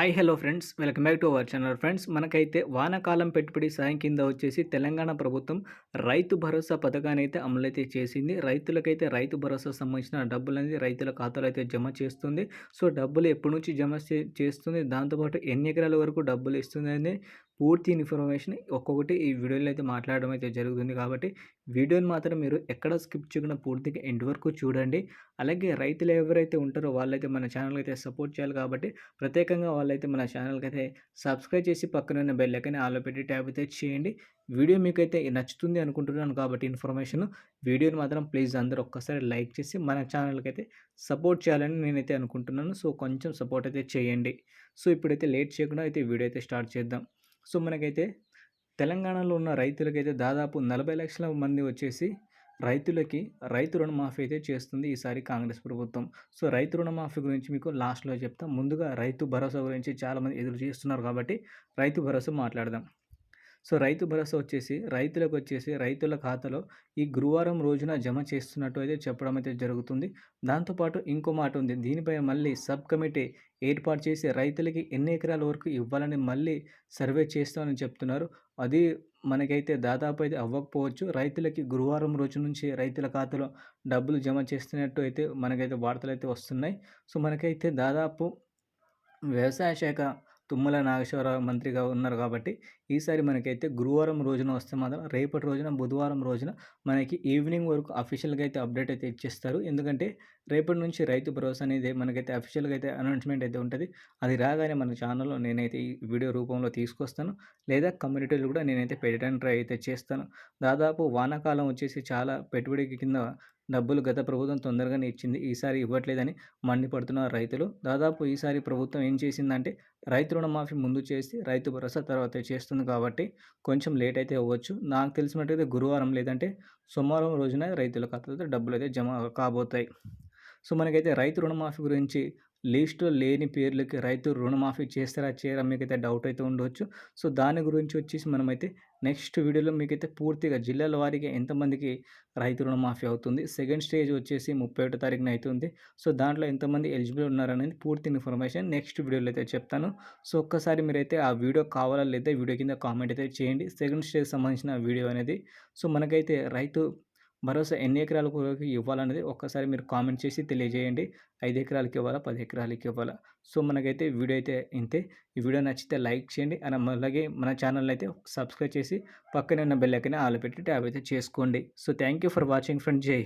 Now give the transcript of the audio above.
Hi hello friends welcome back to our channel friends మనకైతే వానాకాలం పెట్టుబడి సాయం కింద వచ్చేసి తెలంగాణ ప్రభుత్వం రైతు భరోసా పథకాన్ని అయితే అమలైతే చేసింది. రైతులకైతే రైతు భరోసా సంబంధించిన డబ్బులు రైతుల ఖాతాలో అయితే జమ చేస్తుంది. సో డబ్బులు ఎప్పటి నుంచి జమ చేస్తుంది? దాంతోపాటు ఎన్ని ఎకరాల వరకు డబ్బులు ఇస్తుంది అనేది పూర్తి ఇన్ఫర్మేషన్ ఒక్కొక్కటి ఈ వీడియోలో అయితే మాట్లాడడం అయితే జరుగుతుంది. కాబట్టి వీడియోని మాత్రం మీరు ఎక్కడ స్కిప్ చేయకుండా పూర్తిగా ఎండ్ వరకు చూడండి. అలాగే రైతులు ఎవరైతే ఉంటారో వాళ్ళైతే మన ఛానల్ అయితే సపోర్ట్ చేయాలి. కాబట్టి ప్రత్యేకంగా అయితే మన ఛానల్కి అయితే సబ్స్క్రైబ్ చేసి పక్కన ఉన్న బెల్ ఐకన్ ఆలో పెట్టి ట్యాబ్ అయితే చేయండి. వీడియో మీకైతే నచ్చుతుంది అనుకుంటున్నాను కాబట్టి ఇన్ఫర్మేషన్ వీడియోని మాత్రం ప్లీజ్ అందరూ ఒక్కసారి లైక్ చేసి మన ఛానల్కి అయితే సపోర్ట్ చేయాలని నేనైతే అనుకుంటున్నాను. సో కొంచెం సపోర్ట్ అయితే చేయండి. సో ఇప్పుడైతే లేట్ చేయకుండా అయితే వీడియో అయితే స్టార్ట్ చేద్దాం. సో మనకైతే తెలంగాణలో ఉన్న రైతులకైతే దాదాపు నలభై లక్షల మంది వచ్చేసి రైతులకి రైతు రుణమాఫీ అయితే చేస్తుంది ఈసారి కాంగ్రెస్ ప్రభుత్వం. సో రైతు రుణమాఫీ గురించి మీకు లాస్ట్లో చెప్తాం. ముందుగా రైతు భరోసా గురించి చాలామంది ఎదురు చేస్తున్నారు కాబట్టి రైతు భరోసా మాట్లాడదాం. సో రైతు భరోసా వచ్చేసి రైతులకు వచ్చేసి రైతుల ఖాతాలో ఈ గురువారం రోజున జమ చేస్తున్నట్టు అయితే చెప్పడం అయితే జరుగుతుంది. దాంతోపాటు ఇంకో మాట ఉంది. దీనిపై మళ్ళీ సబ్ కమిటీ ఏర్పాటు చేసి రైతులకి ఎన్ని ఎకరాల వరకు ఇవ్వాలని మళ్ళీ సర్వే చేస్తామని చెప్తున్నారు. అది మనకైతే దాదాపు అయితే అవ్వకపోవచ్చు. రైతులకి గురువారం రోజు నుంచి రైతుల ఖాతాలో డబ్బులు జమ చేస్తున్నట్టు అయితే మనకైతే వార్తలు అయితే వస్తున్నాయి. సో మనకైతే దాదాపు వ్యవసాయ శాఖ తుమ్మల నాగేశ్వరరావు మంత్రిగా ఉన్నారు కాబట్టి ఈసారి మనకైతే గురువారం రోజున వస్తే మాత్రం రేపటి రోజున బుధవారం రోజున మనకి ఈవినింగ్ వరకు అఫీషియల్గా అయితే అప్డేట్ అయితే ఇచ్చేస్తారు. ఎందుకంటే రేపటి నుంచి రైతు భరోసా అనేది మనకైతే అఫీషియల్గా అయితే అనౌన్స్మెంట్ అయితే ఉంటుంది. అది రాగానే మన ఛానల్లో నేనైతే ఈ వీడియో రూపంలో తీసుకొస్తాను. లేదా కమ్యూనిటీలు కూడా నేనైతే పెట్టడానికి ట్రై అయితే చేస్తాను. దాదాపు వానాకాలం వచ్చేసి చాలా పెట్టుబడి కింద డబ్బులు గత ప్రభుత్వం తొందరగానే ఇచ్చింది ఈసారి ఇవ్వట్లేదని మండిపడుతున్న రైతులు. దాదాపు ఈసారి ప్రభుత్వం ఏం చేసిందంటే రైతు రుణమాఫీ ముందు చేసి రైతు భరోసా తర్వాత చేస్తుంది కాబట్టి కొంచెం లేట్ అయితే అవ్వచ్చు. నాకు తెలిసినట్టయితే గురువారం లేదంటే సోమవారం రోజున రైతుల ఖాతాలో డబ్బులు అయితే జమ కాబోతాయి. సో మనకైతే రైతు రుణమాఫీ గురించి లిస్టులో లేని పేర్లకి రైతు రుణమాఫీ చేస్తారా చేయరా మీకైతే డౌట్ అయితే ఉండవచ్చు సో దాని గురించి వచ్చేసి మనమైతే నెక్స్ట్ వీడియోలో మీకైతే పూర్తిగా జిల్లాల వారికి ఎంతమందికి రైతు రుణమాఫీ అవుతుంది సెకండ్ స్టేజ్ వచ్చేసి ముప్పై ఒకటో తారీఖున అవుతుంది సో దాంట్లో ఎంతమంది ఎలిజిబుల్ ఉన్నారనేది పూర్తి ఇన్ఫర్మేషన్ నెక్స్ట్ వీడియోలో అయితే చెప్తాను. సో ఒక్కసారి మీరైతే ఆ వీడియో కావాలా లేదా వీడియో కింద కామెంట్ అయితే చేయండి. సెకండ్ స్టేజ్ సంబంధించిన వీడియో అనేది. సో మనకైతే రైతు భరోసా ఎన్ని ఎకరాలకు ఇవ్వాలనేది ఒక్కసారి మీరు కామెంట్ చేసి తెలియజేయండి. ఐదు ఎకరాలకి ఇవ్వాలా? పది ఎకరాలకి ఇవ్వాలా? సో మనకైతే వీడియో అయితే ఇంతే. ఈ వీడియో నచ్చితే లైక్ చేయండి. అండ్ అలాగే మన ఛానల్ అయితే సబ్స్క్రైబ్ చేసి పక్కనే ఉన్న బెల్ ఐకన్ ఆలు పెట్టి ట్యాబ్ అయితే చేసుకోండి. So thank you for watching friend జై